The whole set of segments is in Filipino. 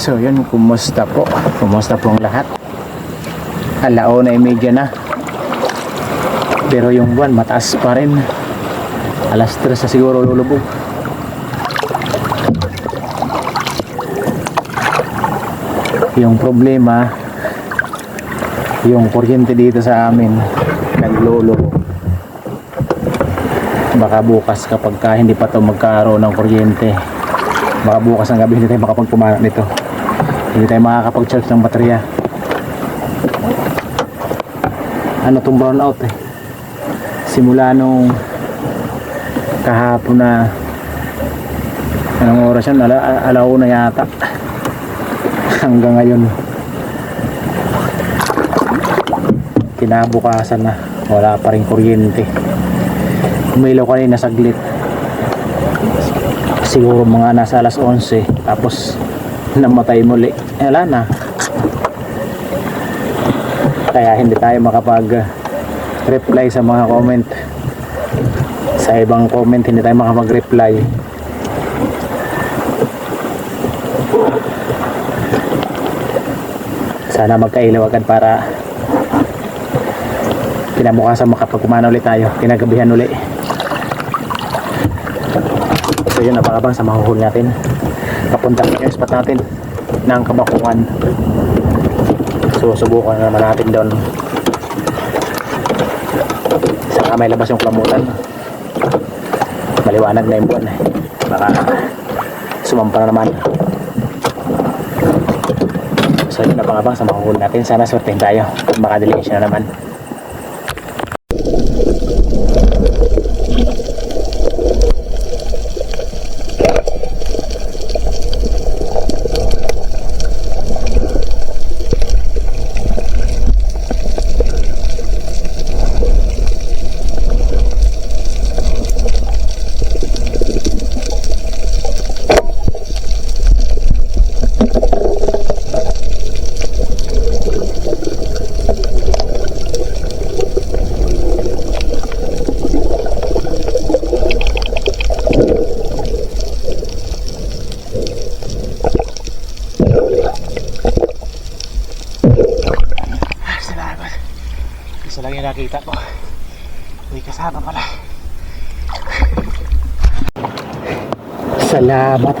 So yun, kumusta po? Kumusta po ang lahat? Alauna ay medya na. Pero yung buwan mataas pa rin. Alas 3 sa siguro lulubog. Yung problema, yung kuryente dito sa amin, naglolo. Baka bukas kapag ka hindi pa to magkaroon ng kuryente, baka bukas ng gabi hindi tayo makapagpumana nito. Hindi tayo makakapag-charge ng baterya. Ano tong brown out eh. Simula nung kahapon na anong oras yun? Ala, alauna yata. Hanggang ngayon. Kinabukasan na. Wala pa rin kuryente. Umilaw kanina saglit. Siguro mga nasa alas 11. Tapos namatay muli. Eh, Wala na. Kaya hindi tayo makapag reply sa mga comment. Sa ibang comment hindi tayo makapag-reply. Sana magkailaw agad para kinabukasan makapagkumana ulit tayo. Kinagabihan ulit. So yun, napakabang sa mahuhuli natin. Papunta yung spot natin ng kabakungan. So subukan na naman natin doon. Saka may labas yung klamutan. Maliwanag na yung buwan. eh. Baka sumampa na naman. So yun, napakabang sa mahuhuli natin. Sana swertein tayo. Makadiling siya na naman. Yung nakita ko. May kasama pala. Salamat.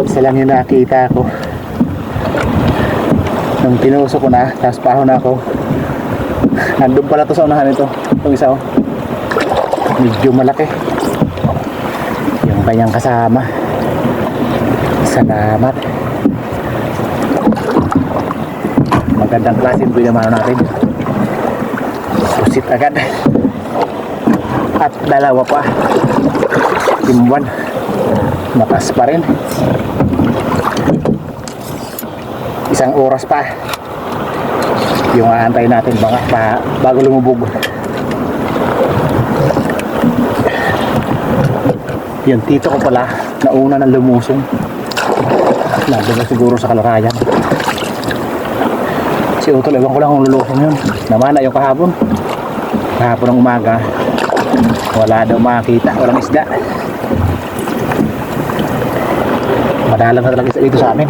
Isa lang yung nakita ko. Nung tinuso ko na, tapos pahon ako. Nandun pala to sa unahan nito. Itong isa oh. Medyo malaki. Yung kanyang kasama. Salamat. magandang klase yung pinamano natin susit agad. At dalawa pa. Timbuan matas pa rin. Isang oras pa. Yung aantay natin baka pa, bago lumubog. Yung tito ko pala nauna ng lumusong. Nandun na siguro sa kalarayan. Si Utol, ewan ko lang kung lulusong yun. Namana yung kahapon. Kahapon ng umaga. Wala daw makakita. Walang isda. Madalang na talaga isda dito sa amin.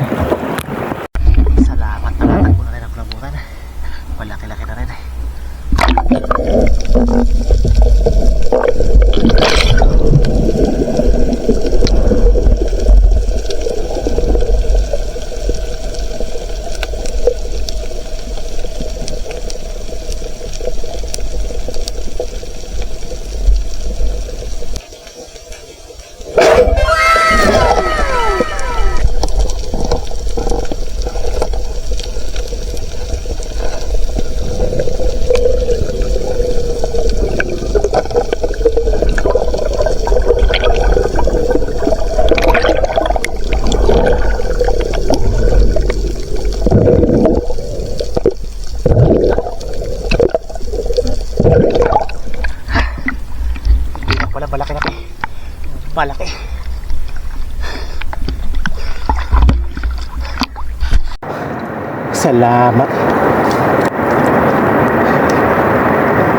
Salamat.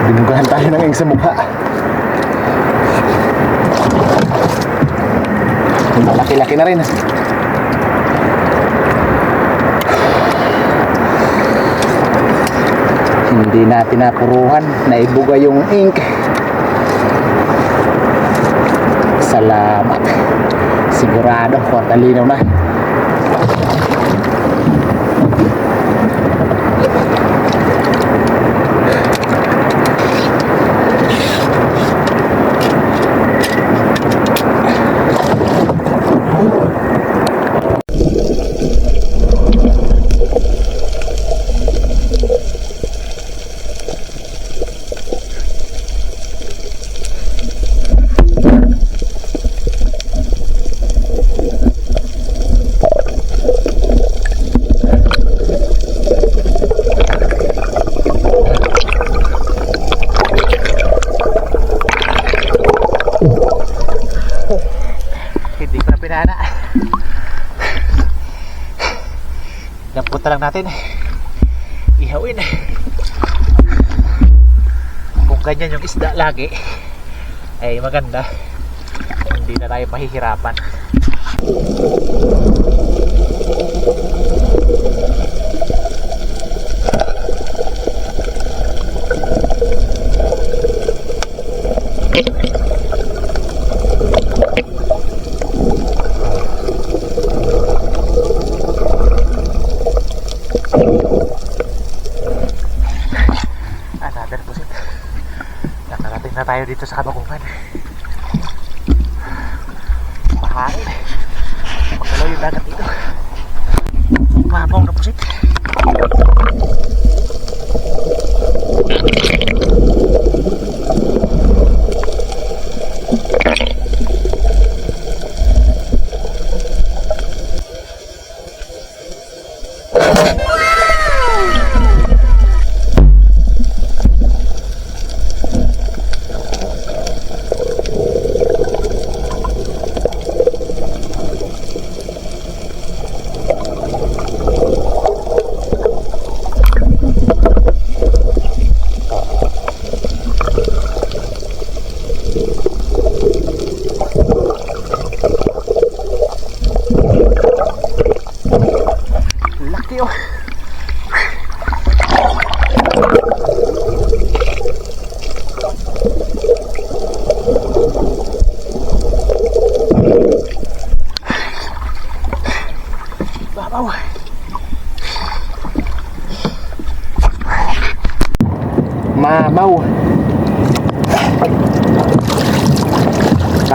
Binugahan tayo ng egg sa mukha. Malaki-laki na rin. Hindi natin napuruhan. Naibuga yung ink. Salamat. Sigurado, kwartalino na. Thank you. Damputa lang natin. Ihawin. Kung ganyan yung isda lagi, ay maganda. Hindi na tayo mahihirapan. Another pusit. Nakarating na tayo dito sa kabakungan. Mahangin. Magalaw yung dagat dito. Mabaw na pusit.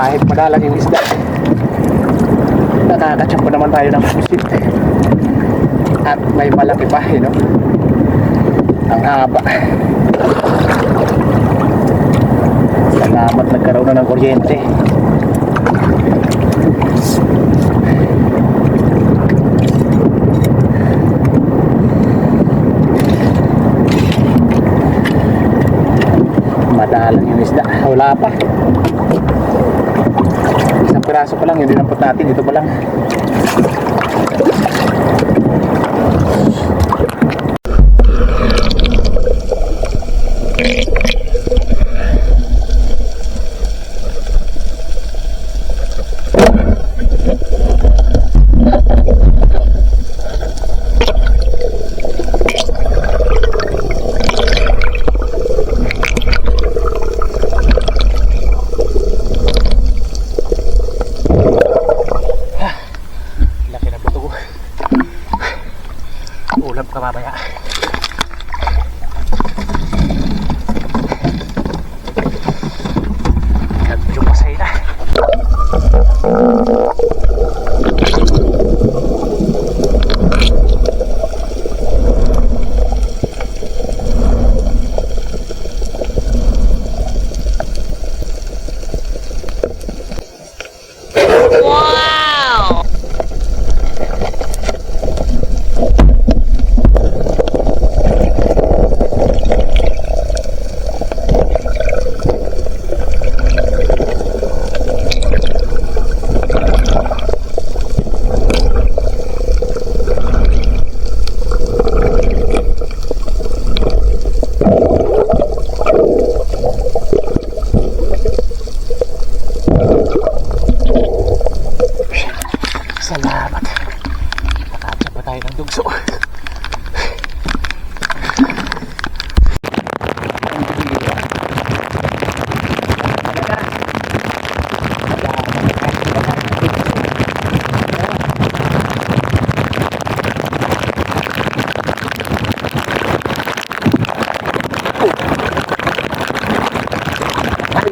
Kahit madalang yung isda. Nakakachap naman tayo ng pusit. At may malaki pa, eh, no? Ang haba. Salamat nagkaroon na ng kuryente. Madalang yung isda. Wala pa. Piraso pa lang, yung dinampot natin. Dito pa lang.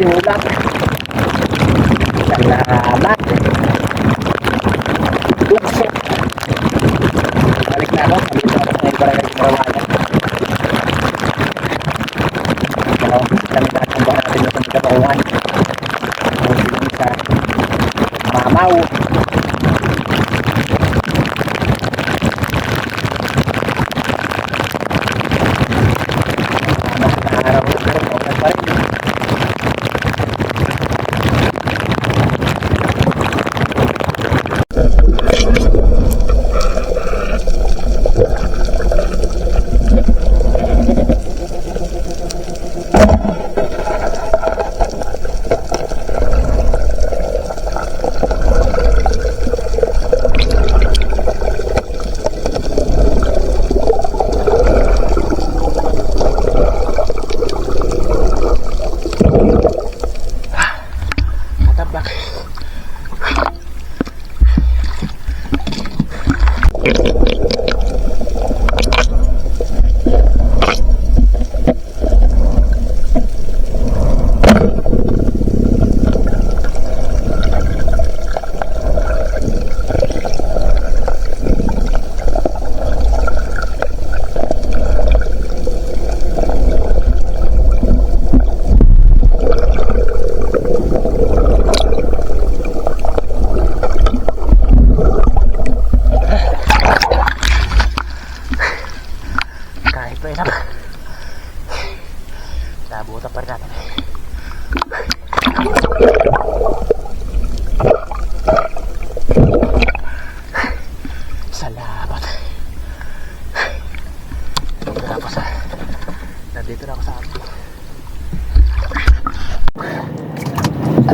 yung ulam.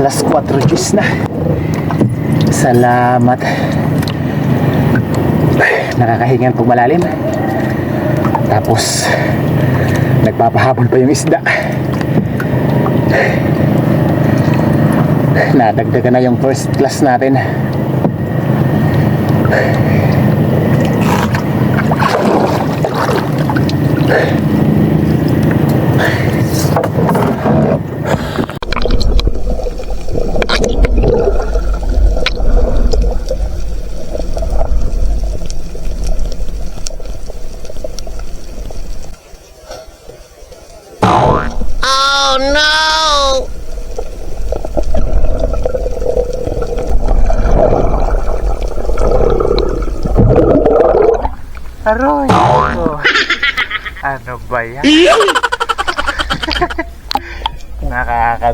Alas 4 juice na. Salamat. Nakakahingan pag malalim. Tapos, nagpapahabol pa yung isda. Nadagdagan na yung first class natin. Oh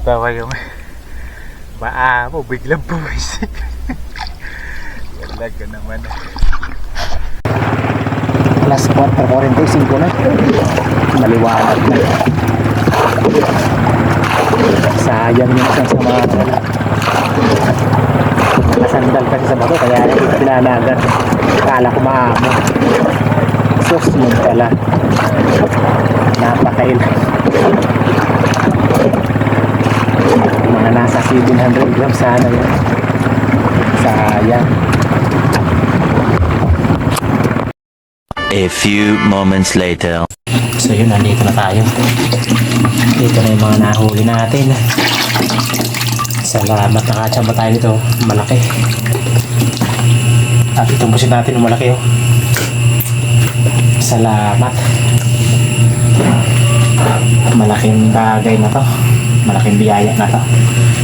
Nakakatawa yung paa mo, biglang bumisik. Talaga naman. Alas 4.45 na. Maliwanag na. Sayang yung isang sa mga Nakasandal kasi sa bato kaya pinanagan. Akala ko maamo. Sus yun pala. Napakailan. Mga nasa 700 grams sana yun. Sayang. A few moments later. So yun, nandito na tayo. Dito na yung mga nahuli natin. Salamat nakatsamba tayo dito. Malaki. At itumbusin natin yung malaki oh. Salamat. Malaking bagay na to. Malaking biyaya na to.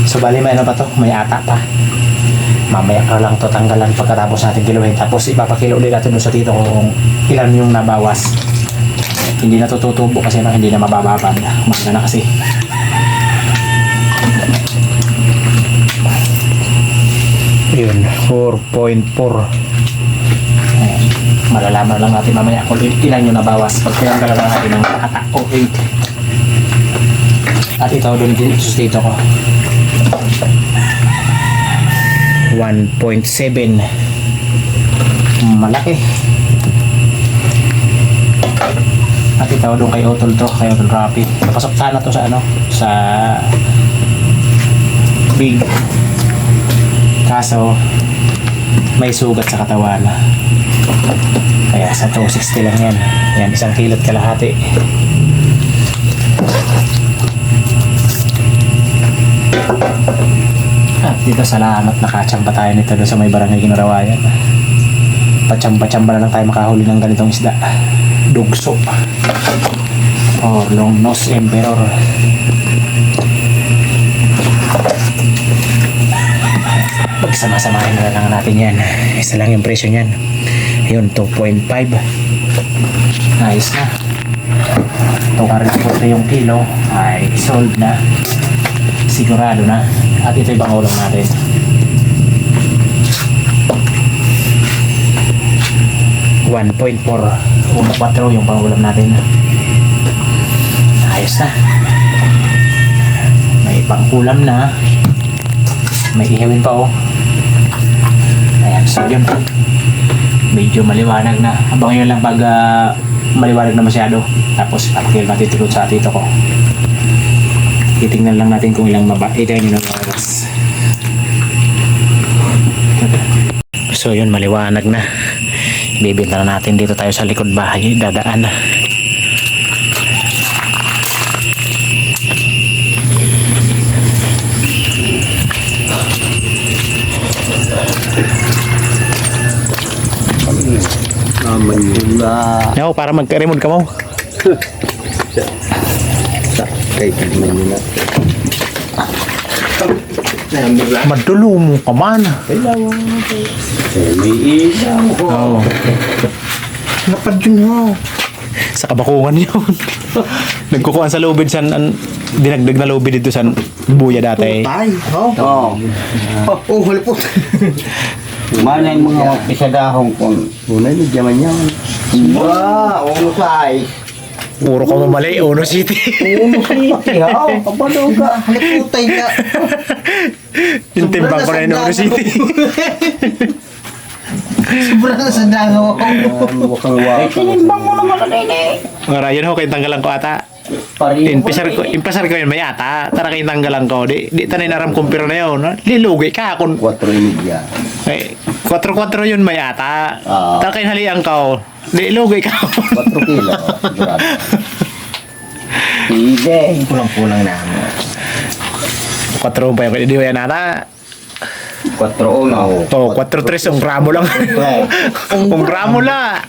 So bali may ano pa to? May ata pa. Mamaya ka lang to tanggalan pagkatapos natin kiluhin. Tapos ipapakilo ulit natin sa tito kung ilan yung nabawas hindi na tututubo kasi na hindi na mabababad maganda na kasi yun 4.4 Ayan. malalaman lang natin mamaya kung ilan yung nabawas pag tinanggalan lang natin ng ata o 8 at ito doon dito ko 1.7 malaki at ito doon kay Otol to, kay Otol Rapid. Napasok sana to sa ano, sa big. Kaso, may sugat sa katawan. Kaya sa 260 lang yan. Yan, isang kilot kalahati. At dito salamat nakachamba tayo nito doon sa may barangay Ginarawayan. Pachamba-chamba na lang tayo makahuli ng ganitong isda. Dugso. Or long nose emperor. Pagsama-samahin na lang natin yan. Isa lang yung presyo niyan. Yun, 2.5. Nice na. Ito ka rin po yung kilo ay sold na. Sigurado na. At ito yung ulam natin. One point four. Una kwatro yung pangulam natin. Ayos na. May pangkulam na. May ihawin pa oh. Ayan, so yun. Medyo maliwanag na. Habang yun lang pag ah, maliwanag na masyado. Tapos papakil natin tikot sa tito ko. Titingnan lang natin kung ilang maba. Yun ang oras. So yun, maliwanag na. Bibenta na natin dito tayo sa likod bahay. Dadaan na. Na. No, para magka-remote ka mo. Kay tignan nyo na. Madulo mo ka man. May ilaw. Oo. Napad yun ho. Sa kabakungan yun. Nagkukuhan sa lubid san an, dinagdag na lubid dito sa buya dati. Tay, ho? Oo. Oh, huli po. Mana yung mga pisadahong kung Una ni Diyaman yan. Ba, ulo tay. Puro ka mamali, Uno City. Ulo city, ha? Kapado ka. Haliputay ka. yung timbang ko na yun, Uno City. Sobrang na sa dangaw ako. Wakang Eh, waka. tinimbang mo naman na nene. Nga yun ho, kayong tanggalan ko ata. Impasar ko, impasar ko yun may ata. Tara kayong tanggalan ko. Di, di tanay naram kumpira na yun. Lilugi ka kung... 4 imidya. Eh, 4-4 yun may ata. Ah. Tara kayong haliang ka. Di, lugi ka. 4 kilo. Grabe. Sige. Kulang-kulang na mo. 4 pa yun. Di ba yan ata? 4 uno. To, 4-3, un gramo lang. un gramo lang.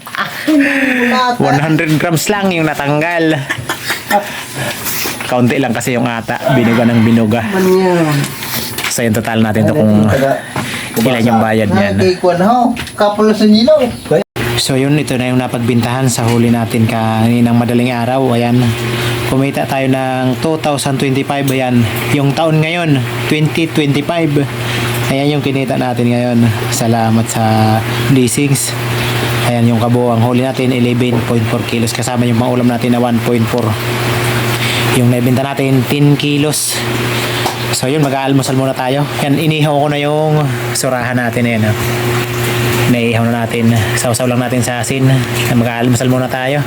100 grams lang yung natanggal. Kaunti lang kasi yung ata. Binuga ng binuga. Ano yan? So yung total natin to kung ilan yung bayad niyan. Kay Kwan ho. Kapula sa nilaw. So yun, ito na yung napagbintahan sa huli natin kaninang madaling araw. Ayan, kumita tayo ng 2025. Ayan, yung taon ngayon, 2025. Ayan yung kinita natin ngayon. Salamat sa blessings. Ayan yung kabuang huli natin, 11.4 kilos. Kasama yung pangulam natin na 1.4. Yung naibenta natin, 10 kilos. So yun, mag-aalmusal muna tayo. Yan, inihaw ko na yung surahan natin. Ayan, oh. Naihaw na natin. Sausaw lang natin sa asin. Mag-aalmusal muna tayo.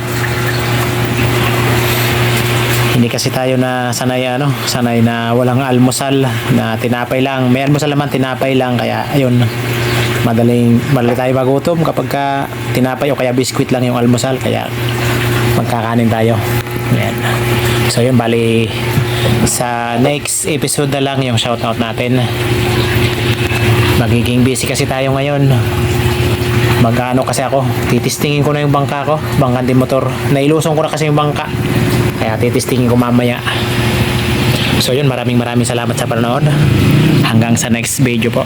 Hindi kasi tayo na sanay ano, sanay na walang almusal, na tinapay lang. May almusal naman, tinapay lang. Kaya ayun, madaling, madali tayo magutom kapag ka tinapay o kaya biskwit lang yung almusal. Kaya magkakanin tayo. Ayan. So yun, bali sa next episode na lang yung shoutout natin. Magiging busy kasi tayo ngayon. Mag-ano kasi ako. Titistingin ko na yung bangka ko. Bangka din motor. Nailusong ko na kasi yung bangka. Kaya titistingin ko mamaya. So yun maraming maraming salamat sa panonood. Hanggang sa next video po